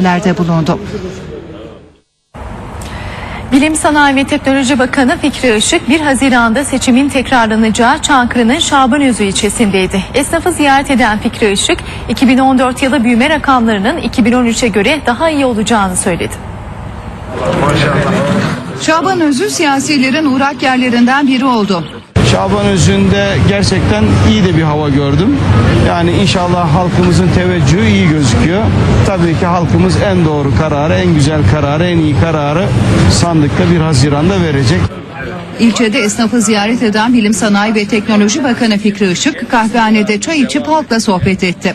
incelenmelerde bulundu. Bilim Sanayi ve Teknoloji Bakanı Fikri Işık 1 Haziran'da seçimin tekrarlanacağı Çankırı'nın Şabanözü ilçesindeydi. Esnafı ziyaret eden Fikri Işık 2014 yılı büyüme rakamlarının 2013'e göre daha iyi olacağını söyledi. Şaban Özü siyasilerin uğrak yerlerinden biri oldu. Şaban Özü'nde gerçekten iyi de bir hava gördüm. Yani inşallah halkımızın teveccühü iyi gözüküyor. Tabii ki halkımız en doğru kararı, en güzel kararı, en iyi kararı sandıkta 1 Haziran'da verecek. İlçede esnafı ziyaret eden Bilim Sanayi ve Teknoloji Bakanı Fikri Işık kahvehanede çay içip halkla sohbet etti.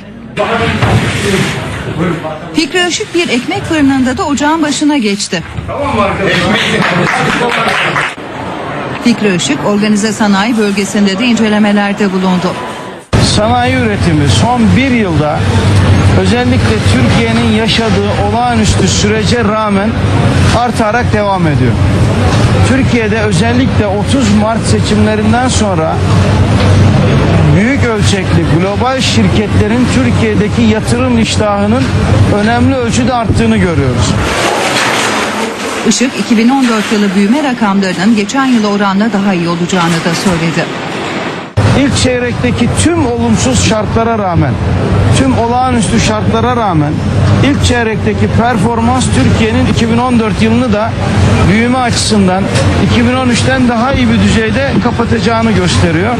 Fikri Işık bir ekmek fırınında da ocağın başına geçti. Fikri Işık organize sanayi bölgesinde de incelemelerde bulundu. Sanayi üretimi son bir yılda özellikle Türkiye'nin yaşadığı olağanüstü sürece rağmen artarak devam ediyor. Türkiye'de özellikle 30 Mart seçimlerinden sonra büyük ölçekli global şirketlerin Türkiye'deki yatırım iştahının önemli ölçüde arttığını görüyoruz. Işık 2014 yılı büyüme rakamlarının geçen yıla oranla daha iyi olacağını da söyledi. İlk çeyrekteki tüm olumsuz şartlara rağmen, tüm olağanüstü şartlara rağmen ilk çeyrekteki performans Türkiye'nin 2014 yılını da büyüme açısından 2013'ten daha iyi bir düzeyde kapatacağını gösteriyor.